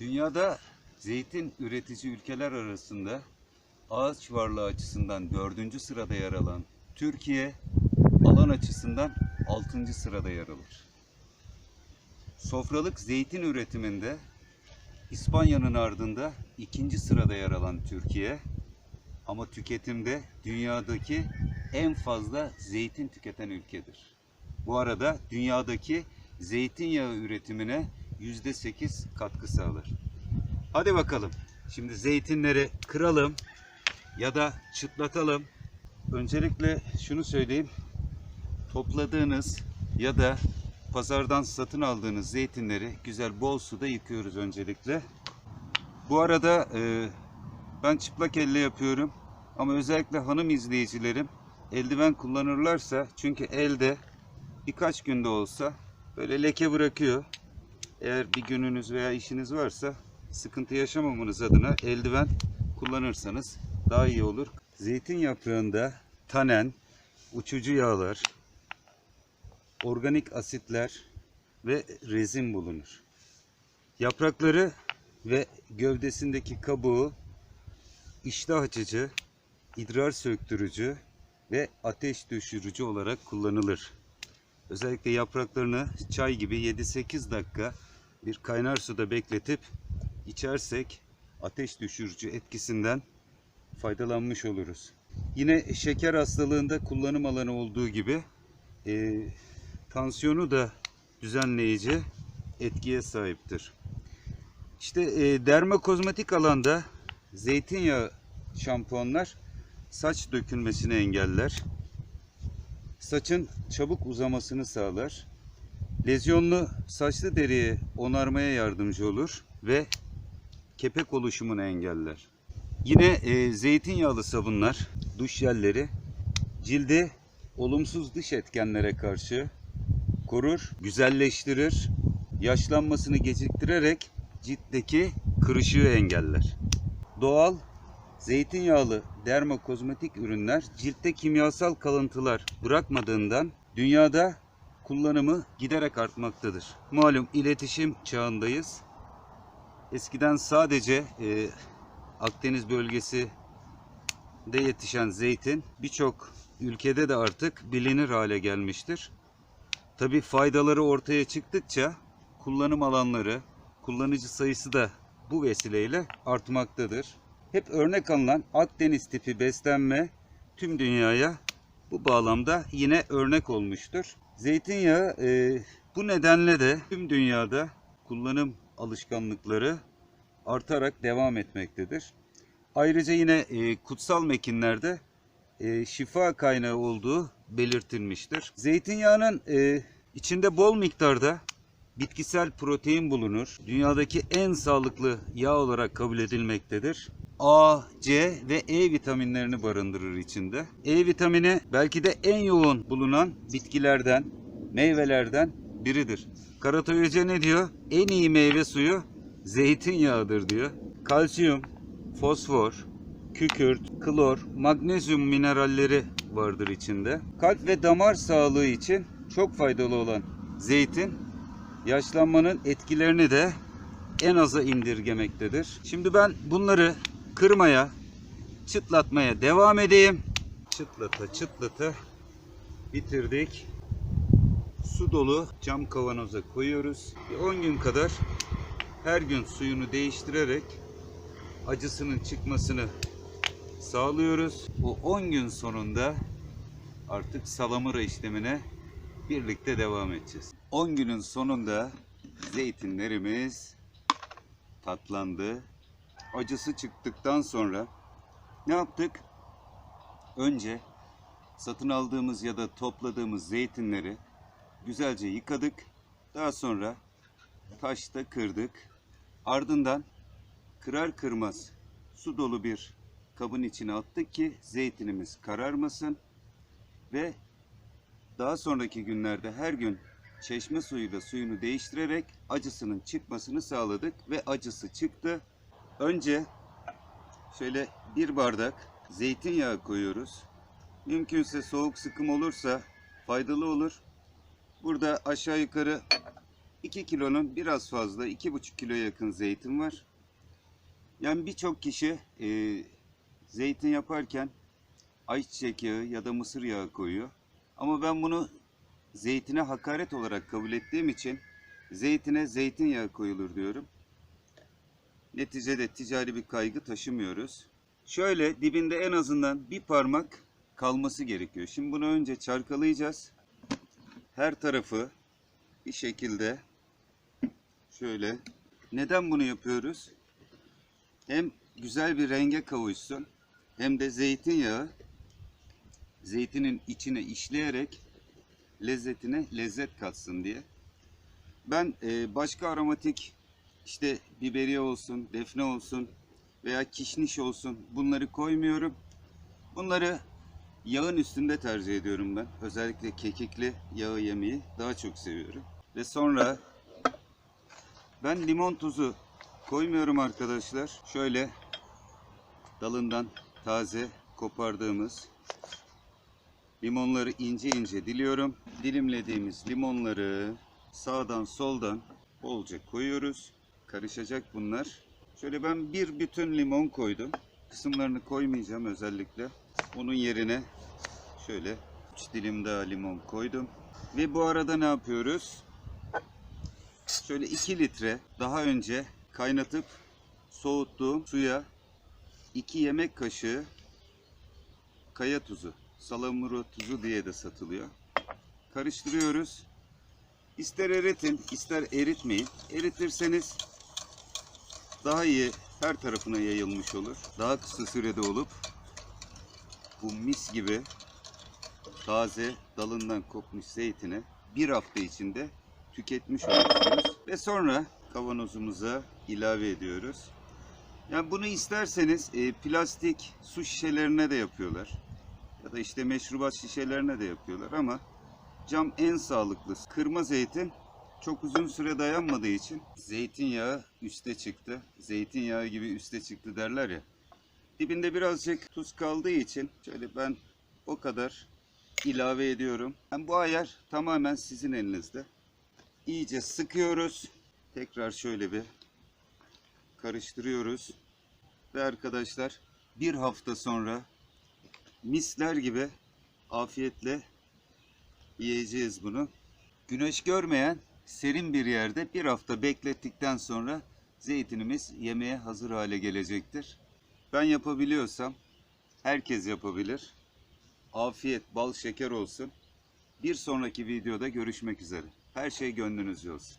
Dünyada zeytin üretici ülkeler arasında ağaç varlığı açısından dördüncü sırada yer alan Türkiye alan açısından altıncı sırada yer alır. Sofralık zeytin üretiminde İspanya'nın ardında ikinci sırada yer alan Türkiye ama tüketimde dünyadaki en fazla zeytin tüketen ülkedir. Bu arada dünyadaki zeytinyağı üretimine yüzde sekiz katkı sağlar. Hadi bakalım. Şimdi zeytinleri kıralım ya da çıtlatalım. Öncelikle şunu söyleyeyim. Topladığınız ya da pazardan satın aldığınız zeytinleri güzel bol suda yıkıyoruz öncelikle. Bu arada e, ben çıplak elle yapıyorum. Ama özellikle hanım izleyicilerim eldiven kullanırlarsa çünkü elde birkaç günde olsa böyle leke bırakıyor. Eğer bir gününüz veya işiniz varsa sıkıntı yaşamamanız adına eldiven kullanırsanız daha iyi olur. Zeytin yaprağında tanen, uçucu yağlar, organik asitler ve rezin bulunur. Yaprakları ve gövdesindeki kabuğu iştah açıcı, idrar söktürücü ve ateş düşürücü olarak kullanılır. Özellikle yapraklarını çay gibi 7-8 dakika bir kaynar suda bekletip içersek ateş düşürücü etkisinden faydalanmış oluruz. Yine şeker hastalığında kullanım alanı olduğu gibi e, tansiyonu da düzenleyici etkiye sahiptir. İşte e, dermokozmetik alanda zeytinyağı şampuanlar saç dökülmesini engeller. Saçın çabuk uzamasını sağlar. Lezyonlu saçlı deriyi onarmaya yardımcı olur ve kepek oluşumunu engeller. Yine e, zeytinyağlı sabunlar, duş jelleri cildi olumsuz dış etkenlere karşı korur, güzelleştirir, yaşlanmasını geciktirerek ciltteki kırışığı engeller. Doğal zeytinyağlı dermokozmetik ürünler ciltte kimyasal kalıntılar bırakmadığından dünyada kullanımı giderek artmaktadır. Malum iletişim çağındayız. Eskiden sadece e, Akdeniz bölgesi de yetişen zeytin birçok ülkede de artık bilinir hale gelmiştir. Tabi faydaları ortaya çıktıkça kullanım alanları, kullanıcı sayısı da bu vesileyle artmaktadır. Hep örnek alınan Akdeniz tipi beslenme tüm dünyaya bu bağlamda yine örnek olmuştur. Zeytinyağı e, bu nedenle de tüm dünyada kullanım alışkanlıkları artarak devam etmektedir. Ayrıca yine e, kutsal mekinlerde e, şifa kaynağı olduğu belirtilmiştir. Zeytinyağının e, içinde bol miktarda bitkisel protein bulunur. Dünyadaki en sağlıklı yağ olarak kabul edilmektedir. A, C ve E vitaminlerini barındırır içinde. E vitamini belki de en yoğun bulunan bitkilerden, meyvelerden biridir. Karatay Hoca ne diyor? En iyi meyve suyu zeytinyağıdır diyor. Kalsiyum, fosfor, kükürt, klor, magnezyum mineralleri vardır içinde. Kalp ve damar sağlığı için çok faydalı olan zeytin yaşlanmanın etkilerini de en aza indirgemektedir. Şimdi ben bunları kırmaya, çıtlatmaya devam edeyim. Çıtlata çıtlata bitirdik. Su dolu cam kavanoza koyuyoruz. Bir 10 gün kadar her gün suyunu değiştirerek acısının çıkmasını sağlıyoruz. Bu 10 gün sonunda artık salamura işlemine birlikte devam edeceğiz. 10 günün sonunda zeytinlerimiz tatlandı. Acısı çıktıktan sonra ne yaptık? Önce satın aldığımız ya da topladığımız zeytinleri güzelce yıkadık. Daha sonra taşta kırdık. Ardından kırar kırmaz su dolu bir kabın içine attık ki zeytinimiz kararmasın ve daha sonraki günlerde her gün çeşme suyuyla suyunu değiştirerek acısının çıkmasını sağladık ve acısı çıktı. Önce şöyle bir bardak zeytinyağı koyuyoruz. Mümkünse soğuk sıkım olursa faydalı olur. Burada aşağı yukarı 2 kilonun biraz fazla 2,5 kilo yakın zeytin var. Yani birçok kişi e, zeytin yaparken ayçiçek yağı ya da mısır yağı koyuyor. Ama ben bunu zeytine hakaret olarak kabul ettiğim için zeytine zeytinyağı koyulur diyorum. Neticede ticari bir kaygı taşımıyoruz. Şöyle dibinde en azından bir parmak kalması gerekiyor. Şimdi bunu önce çarkalayacağız. Her tarafı bir şekilde şöyle. Neden bunu yapıyoruz? Hem güzel bir renge kavuşsun hem de zeytinyağı zeytinin içine işleyerek lezzetine lezzet katsın diye. Ben e, başka aromatik işte biberiye olsun, defne olsun veya kişniş olsun bunları koymuyorum. Bunları yağın üstünde tercih ediyorum ben. Özellikle kekikli yağı yemeyi daha çok seviyorum. Ve sonra ben limon tuzu koymuyorum arkadaşlar. Şöyle dalından taze kopardığımız limonları ince ince diliyorum. Dilimlediğimiz limonları sağdan soldan bolca koyuyoruz. Karışacak bunlar. Şöyle ben bir bütün limon koydum. Kısımlarını koymayacağım özellikle. Onun yerine şöyle 3 dilim daha limon koydum. Ve bu arada ne yapıyoruz? Şöyle 2 litre daha önce kaynatıp soğuttuğum suya 2 yemek kaşığı kaya tuzu, salamura tuzu diye de satılıyor. Karıştırıyoruz. İster eritin, ister eritmeyin. Eritirseniz daha iyi her tarafına yayılmış olur. Daha kısa sürede olup bu mis gibi taze dalından kopmuş zeytini bir hafta içinde tüketmiş oluyorsunuz. Ve sonra kavanozumuza ilave ediyoruz. Yani bunu isterseniz e, plastik su şişelerine de yapıyorlar. Ya da işte meşrubat şişelerine de yapıyorlar ama cam en sağlıklısı. Kırma zeytin çok uzun süre dayanmadığı için zeytinyağı üste çıktı. Zeytinyağı gibi üste çıktı derler ya. Dibinde birazcık tuz kaldığı için şöyle ben o kadar ilave ediyorum. Yani bu ayar tamamen sizin elinizde. İyice sıkıyoruz. Tekrar şöyle bir karıştırıyoruz. Ve arkadaşlar bir hafta sonra misler gibi afiyetle yiyeceğiz bunu. Güneş görmeyen serin bir yerde bir hafta beklettikten sonra zeytinimiz yemeğe hazır hale gelecektir. Ben yapabiliyorsam herkes yapabilir. Afiyet, bal, şeker olsun. Bir sonraki videoda görüşmek üzere. Her şey gönlünüzce olsun.